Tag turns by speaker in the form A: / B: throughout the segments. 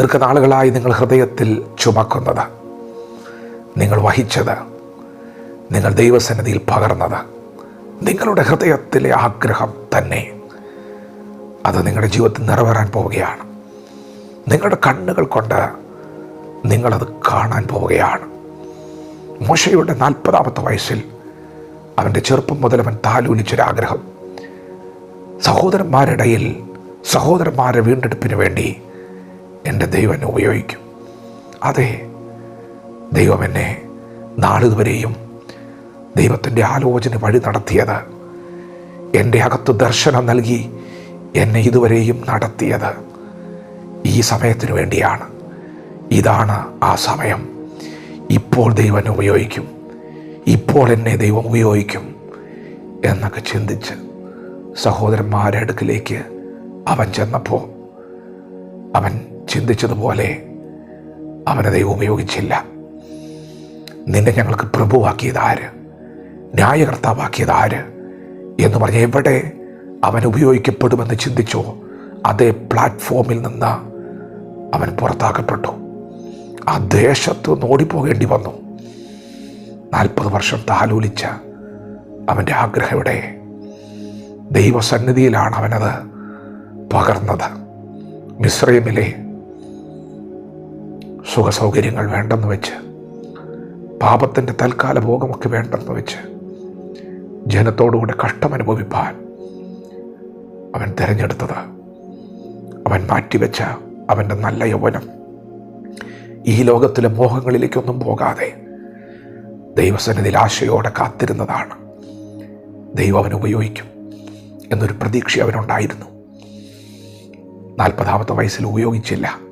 A: ദീർഘനാളുകളായി നിങ്ങൾ ഹൃദയത്തിൽ ചുമക്കുന്നത്. നിങ്ങൾ വഹിച്ചത്. നിങ്ങൾ ദൈവസന്നിധിയിൽ പകർന്നത്. നിങ്ങളുടെ ഹൃദയത്തിലെ ആഗ്രഹം തന്നെ അത് നിങ്ങളുടെ ജീവിതത്തിൽ നിറവേറാൻ പോവുകയാണ്. നിങ്ങളുടെ കണ്ണുകൾ കൊണ്ട് നിങ്ങളത് കാണാൻ പോവുകയാണ്. മോശയുടെ നാൽപ്പതാമത്തെ വയസ്സിൽ അവന്റെ ചെറുപ്പം മുതൽ അവൻ താലൂലിച്ചൊരാഗ്രഹം സഹോദരന്മാരിടയിൽ സഹോദരന്മാരെ വീണ്ടെടുപ്പിന് വേണ്ടി എന്റെ ദൈവം എന്നെ ഉപയോഗിക്കും. അതെ ദൈവം എന്നെ നാളിതുവരെയും ദൈവത്തിന്റെ ആലോചന വഴി നടത്തിയത് എന്റെ അകത്ത് ദർശനം നൽകി എന്നെ ഇതുവരെയും നടത്തിയത് ഈ സമയത്തിനു വേണ്ടിയാണ്. ഇതാണ് ആ സമയം. ഇപ്പോൾ ദൈവം ഉപയോഗിക്കും. ഇപ്പോൾ എന്നെ ദൈവം ഉപയോഗിക്കും എന്നൊക്കെ ചിന്തിച്ച് സഹോദരന്മാരുടെ അടുക്കിലേക്ക് അവൻ ചെന്നപ്പോൾ അവൻ ചിന്തിച്ചതുപോലെ അവനെ ദൈവം ഉപയോഗിച്ചില്ല. നിന്നെ ഞങ്ങൾക്ക് പ്രഭുവാക്കിയത് ആര് ന്യായകർത്താവാക്കിയത് ആര് എന്ന് പറഞ്ഞ് എവിടെ അവൻ ഉപയോഗിക്കപ്പെടുമെന്ന് ചിന്തിച്ചോ അതേ പ്ലാറ്റ്ഫോമിൽ നിന്ന് അവൻ പുറത്താക്കപ്പെട്ടു. ആ ദേശത്ത് ഓടിപ്പോകേണ്ടി വന്നു. നാൽപ്പത് വർഷം താലോലിച്ച അവന്റെ ആഗ്രഹം ഇവിടെ ദൈവസന്നിധിയിലാണ് അവനത് പകർന്നത്. മിശ്രൈമിലെ സുഖസൗകര്യങ്ങൾ വേണ്ടെന്ന് വെച്ച് പാപത്തിന്റെ തൽക്കാല ഭോഗമൊക്കെ വേണ്ടെന്ന് വെച്ച് ജനത്തോടുകൂടെ കഷ്ടമനുഭവിപ്പാൻ അവൻ തിരഞ്ഞെടുത്തത് അവൻ മാറ്റിവെച്ച അവന്റെ നല്ല യൗവനം. ഈ ലോകത്തിലെ മോഹങ്ങളിലേക്കൊന്നും പോകാതെ ദൈവസന്നിധിയിൽ ആശയോടെ കാത്തിരുന്നതാണ്. ദൈവം അവൻ ഉപയോഗിക്കും എന്നൊരു പ്രതീക്ഷ അവനുണ്ടായിരുന്നു. നാൽപ്പതാമത്തെ വയസ്സിൽ ഉപയോഗിച്ചില്ല.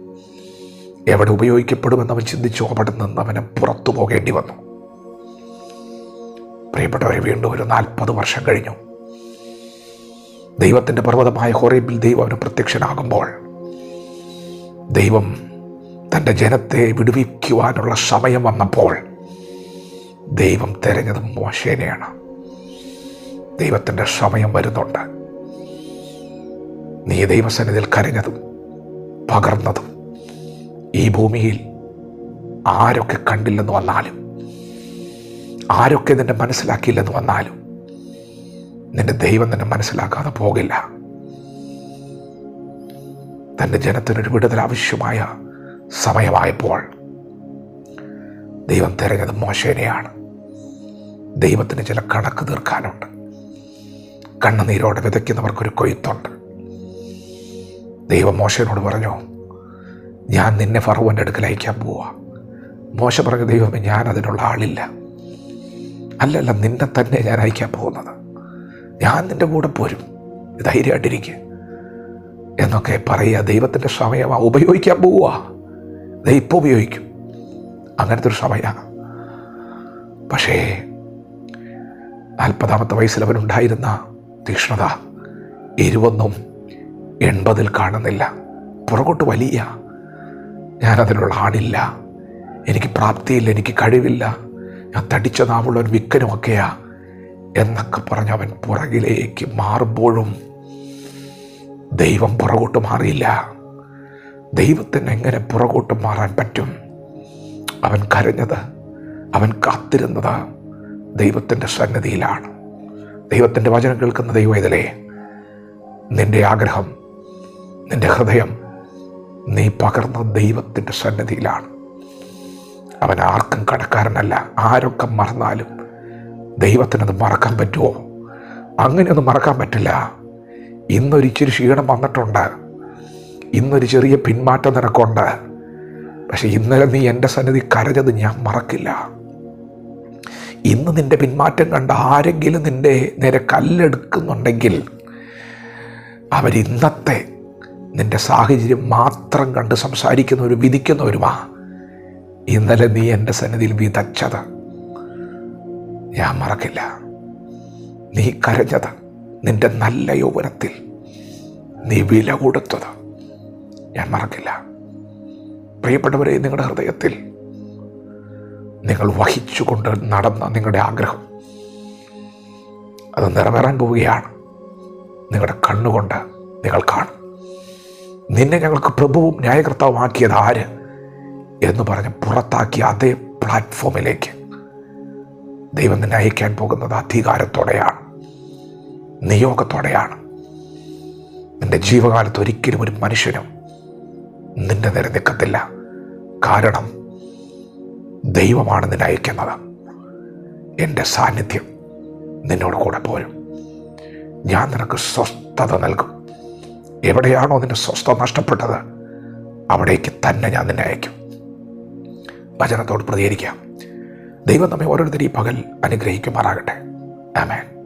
A: എവിടെ ഉപയോഗിക്കപ്പെടുമെന്ന് അവൻ ചിന്തിച്ചു അവിടെ നിന്ന് അവന് പുറത്തു പോകേണ്ടി വന്നു. പ്രിയപ്പെട്ടവരെ വീണ്ടും ഒരു നാൽപ്പത് വർഷം കഴിഞ്ഞു. ദൈവത്തിന്റെ പർവതമായ ഹൊറേബിൽ ദൈവം അവന് പ്രത്യക്ഷനാകുമ്പോൾ ദൈവം തന്റെ ജനത്തെ വിടുവിക്കുവാനുള്ള സമയം വന്നപ്പോൾ ദൈവം തിരഞ്ഞത് മോശേനെയാണ്. ദൈവത്തിന്റെ സമയം വരുന്നുണ്ട്. നീ ദൈവസന്നിധിയിൽ കരഞ്ഞതും പകർന്നതും ഈ ഭൂമിയിൽ ആരൊക്കെ കണ്ടില്ലെന്ന് വന്നാലും ആരൊക്കെ നിന്നെ മനസ്സിലാക്കിയില്ലെന്ന് വന്നാലും നിന്റെ ദൈവം നിന്നെ മനസ്സിലാക്കാതെ പോകില്ല. തന്റെ ജനത്തിനൊരു വിടുതൽ ആവശ്യമായ സമയമായപ്പോൾ ദൈവം തിരഞ്ഞത് മോശേനെയാണ്. ദൈവത്തിന് ചില കണക്ക് തീർക്കാനുണ്ട്. കണ്ണുനീരോടെ വിതയ്ക്കുന്നവർക്കൊരു കൊയ്ത്തുണ്ട്. ദൈവം മോശനോട് പറഞ്ഞു ഞാൻ നിന്നെ ഫറവന്റെ അടുക്കൽ അയക്കാൻ പോവാ. മോശ പറഞ്ഞ ദൈവമേ ഞാൻ അതിനുള്ള ആളില്ല. അല്ലല്ല നിന്നെ തന്നെ ഞാൻ അയക്കാൻ പോകുന്നത്. ഞാൻ നിന്റെ കൂടെ പോരും. ധൈര്യമായിട്ടിരിക്കുക എന്നൊക്കെ പറയുക. ദൈവത്തിന്റെ സമയമാണ് ഉപയോഗിക്കാൻ പോവുക ദൈവം ഉപയോഗിക്കും. അങ്ങനത്തെ ഒരു സമയമാണ് പക്ഷേ നാൽപ്പതാമത്തെ വയസ്സിൽ അവനുണ്ടായിരുന്ന തീക്ഷ്ണത ഇരുപൊന്നും എൺപതിൽ കാണുന്നില്ല. പുറകോട്ട് വലിയ ഞാനതിനുള്ള ആളില്ല. എനിക്ക് പ്രാപ്തിയില്ല എനിക്ക് കഴിവില്ല. ഞാൻ തടിച്ച നാവുള്ള ഒരു വിക്കനുമൊക്കെയാ എന്നൊക്കെ പറഞ്ഞ് അവൻ പുറകിലേക്ക് മാറുമ്പോഴും ദൈവം പുറകോട്ട് മാറിയില്ല. ദൈവത്തിന് എങ്ങനെ പുറകോട്ട് മാറാൻ പറ്റും? അവൻ കരഞ്ഞത് അവൻ കാത്തിരുന്നത് ദൈവത്തിന്റെ സന്നദ്ധിയിലാണ് ദൈവത്തിന്റെ വചനം കേൾക്കുന്ന ദൈവം ഇതിലേ നിന്റെ ആഗ്രഹം നിന്റെ ഹൃദയം നീ പകർന്ന ദൈവത്തിന്റെ സന്നദ്ധിയിലാണ് അവൻ ആർക്കും കടക്കാരനല്ല. ആരൊക്കെ മറന്നാലും ദൈവത്തിനത് മറക്കാൻ പറ്റുമോ? അങ്ങനെയൊന്നും മറക്കാൻ പറ്റില്ല. ഇന്നൊരിച്ചിരി ക്ഷീണം വന്നിട്ടുണ്ട്. ഇന്നൊരു ചെറിയ പിന്മാറ്റം നിനക്കുണ്ട്. പക്ഷെ ഇന്നലെ നീ എന്റെ സന്നിധി കരഞ്ഞത് ഞാൻ മറക്കില്ല. ഇന്ന് നിന്റെ പിന്മാറ്റം കണ്ട ആരെങ്കിലും നിന്റെ നേരെ കല്ലെടുക്കുന്നുണ്ടെങ്കിൽ അവരിന്നത്തെ നിന്റെ സാഹചര്യം മാത്രം കണ്ട് സംസാരിക്കുന്നവരും വിധിക്കുന്നവരുമാ. ഇന്നലെ നീ എന്റെ സന്നിധിയിൽ വിതച്ചത്. ഞാൻ മറക്കില്ല. നീ കരഞ്ഞത് നിന്റെ നല്ല യൗവനത്തിൽ. നീ വില കൊടുത്തത്. ഞാൻ മറക്കില്ല. പ്രിയപ്പെട്ടവരെ നിങ്ങളുടെ ഹൃദയത്തിൽ നിങ്ങൾ വഹിച്ചുകൊണ്ട് നടന്ന നിങ്ങളുടെ ആഗ്രഹം അത് നിറവേറാൻ പോവുകയാണ്. നിങ്ങളുടെ കണ്ണുകൊണ്ട് നിങ്ങൾ കാണും. നിന്നെ ഞങ്ങൾക്ക് പ്രഭുവും ന്യായകർത്താവുമാക്കിയത് ആര്? എന്ന് പറഞ്ഞ് പുറത്താക്കിയ അതേ പ്ലാറ്റ്ഫോമിലേക്ക്. ദൈവം നിന്നെ അയക്കാൻ പോകുന്നത് അധികാരത്തോടെയാണ് നിയോഗത്തോടെയാണ്. നിന്റെ ജീവകാലത്ത് ഒരിക്കലും ഒരു മനുഷ്യനും നിന്റെ നേരെ നിൽക്കത്തില്ല. കാരണം ദൈവമാണ് നിന്നെ അയക്കുന്നത്. എന്റെ സാന്നിധ്യം നിന്നോട് കൂടെ പോരും. ഞാൻ നിനക്ക് സ്വസ്ഥത നൽകും. എവിടെയാണോ നിന്റെ സ്വസ്ഥത നഷ്ടപ്പെട്ടത് അവിടേക്ക് തന്നെ ഞാൻ നിന്നെ അയക്കും. വചനത്തോട് പ്രതികരിക്കാം. ദൈവം നമ്മെ ഓരോരുത്തരും ഈ പകൽ അനുഗ്രഹിക്കുമാറാകട്ടെ. ആമേൻ.